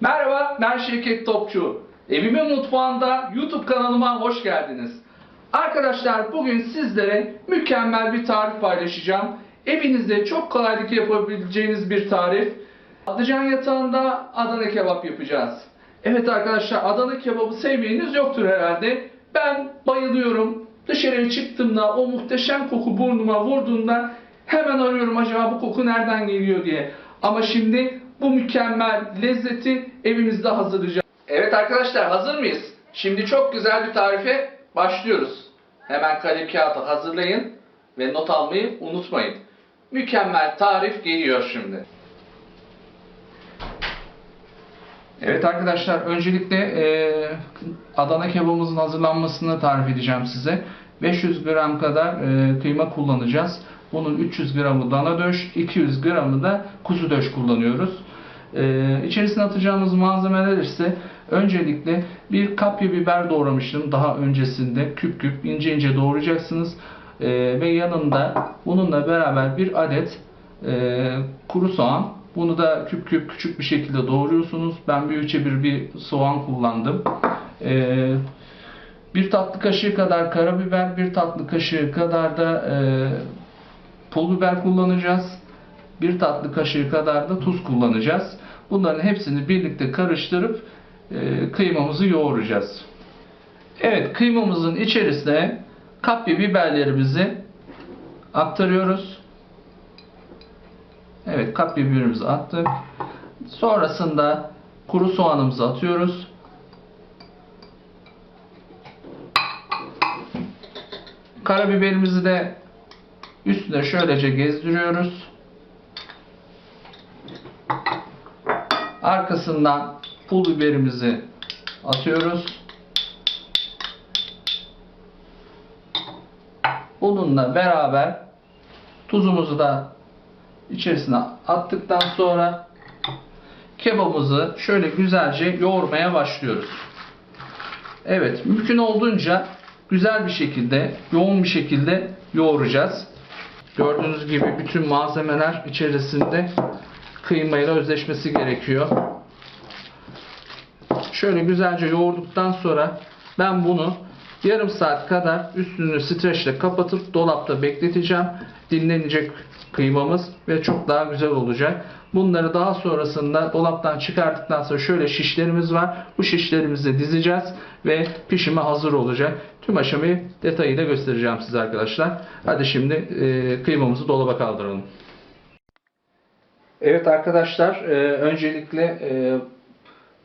Merhaba, ben Şevket Topçu. Evimin mutfağında YouTube kanalıma hoş geldiniz. Arkadaşlar bugün sizlere mükemmel bir tarif paylaşacağım. Evinizde çok kolaylıkla yapabileceğiniz bir tarif. Patlıcan yatağında Adana kebap yapacağız. Evet arkadaşlar Adana kebabı sevmeyeniniz yoktur herhalde. Ben bayılıyorum. Dışarıya çıktığımda o muhteşem koku burnuma vurduğunda hemen arıyorum acaba bu koku nereden geliyor diye. Ama şimdi bu mükemmel lezzeti evimizde hazırlayacağız. Evet arkadaşlar hazır mıyız? Şimdi çok güzel bir tarife başlıyoruz. Hemen kalem kağıtı hazırlayın ve not almayı unutmayın. Mükemmel tarif geliyor şimdi. Evet arkadaşlar öncelikle e, Adana kebabımızın hazırlanmasını tarif edeceğim size. 500 gram kadar e, kıyma kullanacağız. Bunun 300 gramı dana döş, 200 gramı da kuzu döş kullanıyoruz. E, içerisine atacağımız malzemeler ise öncelikle bir kapya biber doğramıştım daha öncesinde küp küp ince ince doğrayacaksınız. E, ve yanında bununla beraber bir adet e, kuru soğan bunu da küp küp küçük bir şekilde doğruyorsunuz. Ben bir üçe bir bir soğan kullandım. Ee, bir tatlı kaşığı kadar karabiber, bir tatlı kaşığı kadar da e, pul biber kullanacağız. Bir tatlı kaşığı kadar da tuz kullanacağız. Bunların hepsini birlikte karıştırıp e, kıymamızı yoğuracağız. Evet kıymamızın içerisine kapya biberlerimizi aktarıyoruz. Evet kapya biberimizi attık. Sonrasında kuru soğanımızı atıyoruz. Karabiberimizi de üstüne şöylece gezdiriyoruz. Arkasından pul biberimizi atıyoruz. Bununla beraber tuzumuzu da içerisine attıktan sonra kebabımızı şöyle güzelce yoğurmaya başlıyoruz. Evet, mümkün olduğunca güzel bir şekilde, yoğun bir şekilde yoğuracağız. Gördüğünüz gibi bütün malzemeler içerisinde kıymayla özleşmesi gerekiyor. Şöyle güzelce yoğurduktan sonra ben bunu yarım saat kadar üstünü streçle kapatıp dolapta bekleteceğim. Dinlenecek kıymamız ve çok daha güzel olacak. Bunları daha sonrasında dolaptan çıkarttıktan sonra şöyle şişlerimiz var. Bu şişlerimizi dizeceğiz ve pişime hazır olacak. Tüm aşamayı detayıyla göstereceğim size arkadaşlar. Hadi şimdi e, kıymamızı dolaba kaldıralım. Evet arkadaşlar, e, öncelikle e,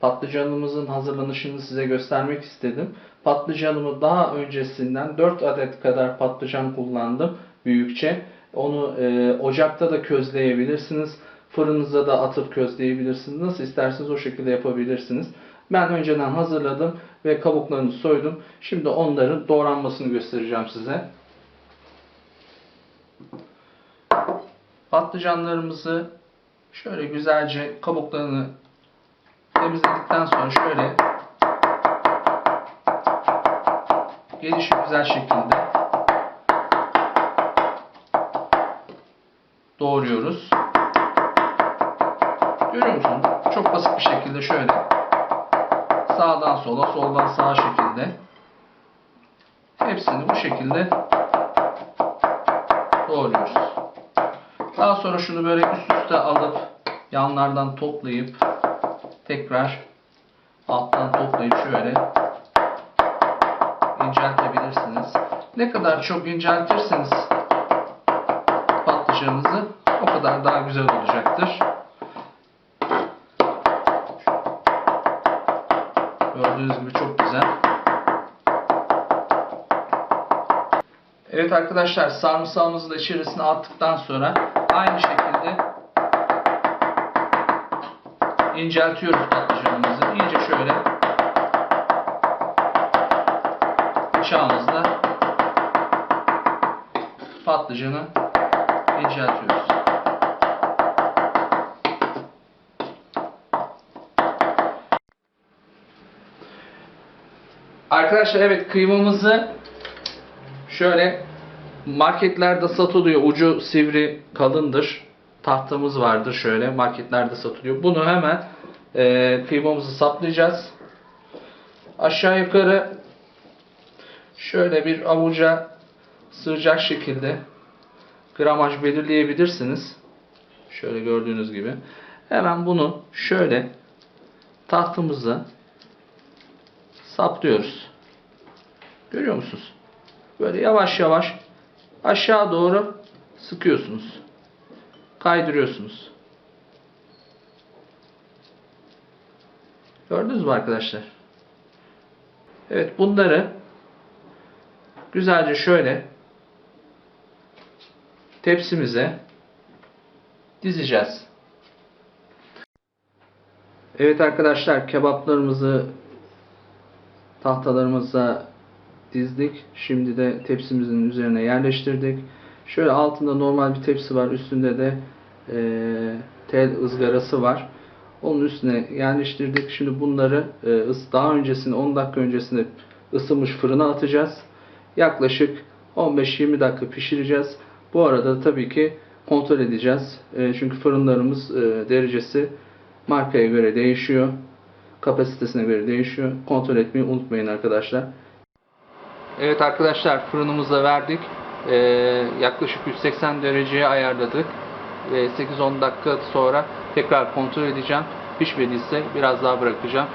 patlıcanımızın hazırlanışını size göstermek istedim. Patlıcanımı daha öncesinden 4 adet kadar patlıcan kullandım büyükçe. Onu e, ocakta da közleyebilirsiniz. Fırınıza da atıp közleyebilirsiniz. Nasıl isterseniz o şekilde yapabilirsiniz. Ben önceden hazırladım ve kabuklarını soydum. Şimdi onların doğranmasını göstereceğim size. Patlıcanlarımızı şöyle güzelce kabuklarını temizledikten sonra şöyle geniş bir güzel şekilde doğruyoruz. Görüyor musun? Çok basit bir şekilde şöyle sağdan sola, soldan sağa şekilde hepsini bu şekilde doğruyoruz. Daha sonra şunu böyle üst üste alıp yanlardan toplayıp tekrar alttan toplayıp şöyle inceltebilirsiniz. Ne kadar çok inceltirseniz patlıcanınızı o kadar daha güzel olacaktır. Gördüğünüz gibi çok güzel. Evet arkadaşlar sarımsağımızı da içerisine attıktan sonra aynı şekilde inceltiyoruz patlıcanımızı. İyice şöyle bıçağımızla patlıcanı inceltiyoruz. Arkadaşlar evet kıymamızı şöyle marketlerde satılıyor. Ucu sivri kalındır. Tahtamız vardır şöyle marketlerde satılıyor. Bunu hemen e, kıymamızı saplayacağız. Aşağı yukarı şöyle bir avuca sığacak şekilde gramaj belirleyebilirsiniz. Şöyle gördüğünüz gibi. Hemen bunu şöyle tahtımıza saplıyoruz. Görüyor musunuz? Böyle yavaş yavaş aşağı doğru sıkıyorsunuz. Kaydırıyorsunuz. Gördünüz mü arkadaşlar? Evet bunları güzelce şöyle tepsimize dizeceğiz. Evet arkadaşlar kebaplarımızı tahtalarımıza dizdik. Şimdi de tepsimizin üzerine yerleştirdik. Şöyle altında normal bir tepsi var. Üstünde de eee, tel ızgarası var. Onun üstüne yerleştirdik. Şimdi bunları e, daha öncesinde 10 dakika öncesinde ısınmış fırına atacağız. Yaklaşık 15-20 dakika pişireceğiz. Bu arada tabii ki kontrol edeceğiz. E, çünkü fırınlarımız e, derecesi markaya göre değişiyor. Kapasitesine göre değişiyor. Kontrol etmeyi unutmayın arkadaşlar. Evet arkadaşlar fırınımıza verdik. Ee, yaklaşık 180 dereceye ayarladık. Ve 8-10 dakika sonra tekrar kontrol edeceğim. Pişmediyse biraz daha bırakacağım.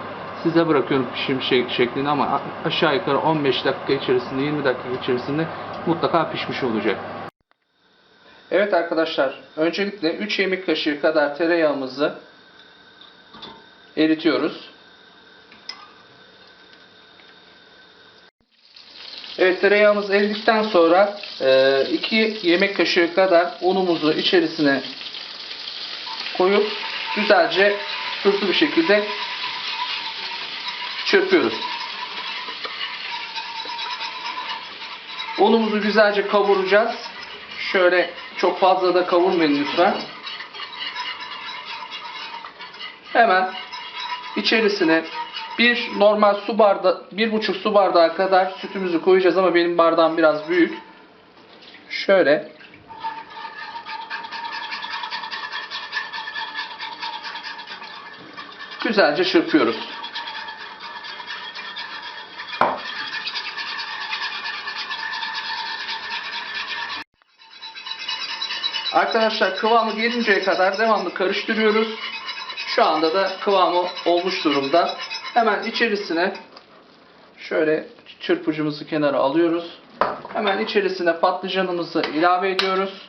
Size bırakıyorum pişim şek- şeklini ama aşağı yukarı 15 dakika içerisinde 20 dakika içerisinde mutlaka pişmiş olacak. Evet arkadaşlar öncelikle 3 yemek kaşığı kadar tereyağımızı eritiyoruz. Evet tereyağımız eridikten sonra 2 yemek kaşığı kadar unumuzu içerisine koyup güzelce hızlı bir şekilde çırpıyoruz. Unumuzu güzelce kavuracağız. Şöyle çok fazla da kavurmayın lütfen. Hemen içerisine bir normal su bardağı, bir buçuk su bardağı kadar sütümüzü koyacağız ama benim bardağım biraz büyük. Şöyle güzelce çırpıyoruz. Arkadaşlar kıvamı gelinceye kadar devamlı karıştırıyoruz. Şu anda da kıvamı olmuş durumda. Hemen içerisine şöyle çırpıcımızı kenara alıyoruz. Hemen içerisine patlıcanımızı ilave ediyoruz.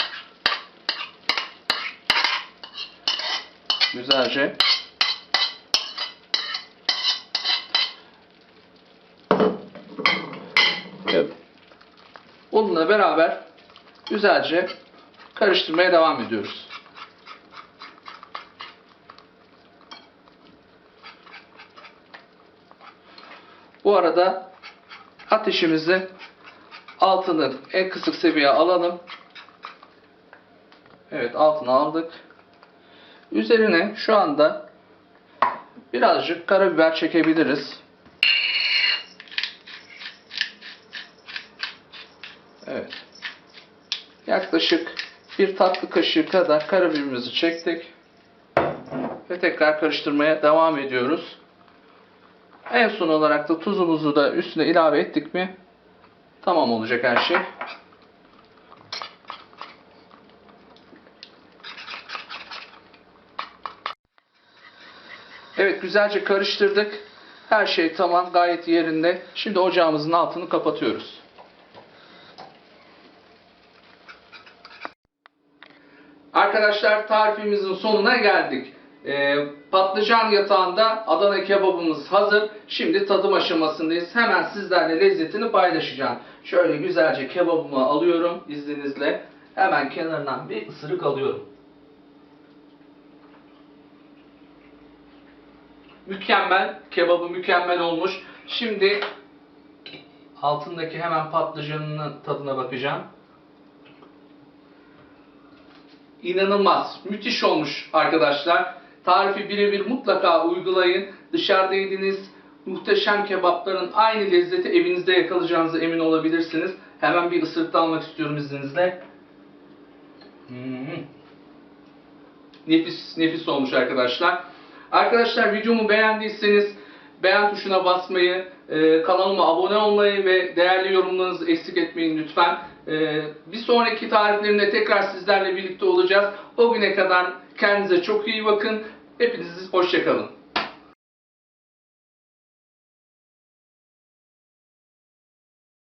Güzelce. Evet. Bununla beraber güzelce karıştırmaya devam ediyoruz. Bu arada ateşimizi altını en kısık seviyeye alalım. Evet altını aldık. Üzerine şu anda birazcık karabiber çekebiliriz. Evet. Yaklaşık bir tatlı kaşığı kadar karabiberimizi çektik. Ve tekrar karıştırmaya devam ediyoruz. En son olarak da tuzumuzu da üstüne ilave ettik mi tamam olacak her şey. Evet güzelce karıştırdık. Her şey tamam gayet yerinde. Şimdi ocağımızın altını kapatıyoruz. Arkadaşlar tarifimizin sonuna geldik. Ee, patlıcan yatağında Adana kebabımız hazır. Şimdi tadım aşamasındayız. Hemen sizlerle lezzetini paylaşacağım. Şöyle güzelce kebabımı alıyorum izninizle. Hemen kenarından bir ısırık alıyorum. Mükemmel. Kebabı mükemmel olmuş. Şimdi altındaki hemen patlıcanının tadına bakacağım. İnanılmaz. Müthiş olmuş arkadaşlar. Tarifi birebir mutlaka uygulayın. Dışarıda yediğiniz muhteşem kebapların aynı lezzeti evinizde yakalayacağınıza emin olabilirsiniz. Hemen bir ısırık da almak istiyorum izninizle. Hmm. Nefis, nefis olmuş arkadaşlar. Arkadaşlar videomu beğendiyseniz beğen tuşuna basmayı, e, kanalıma abone olmayı ve değerli yorumlarınızı eksik etmeyin lütfen. E, bir sonraki tariflerimde tekrar sizlerle birlikte olacağız. O güne kadar kendinize çok iyi bakın. Hepiniz hoşçakalın.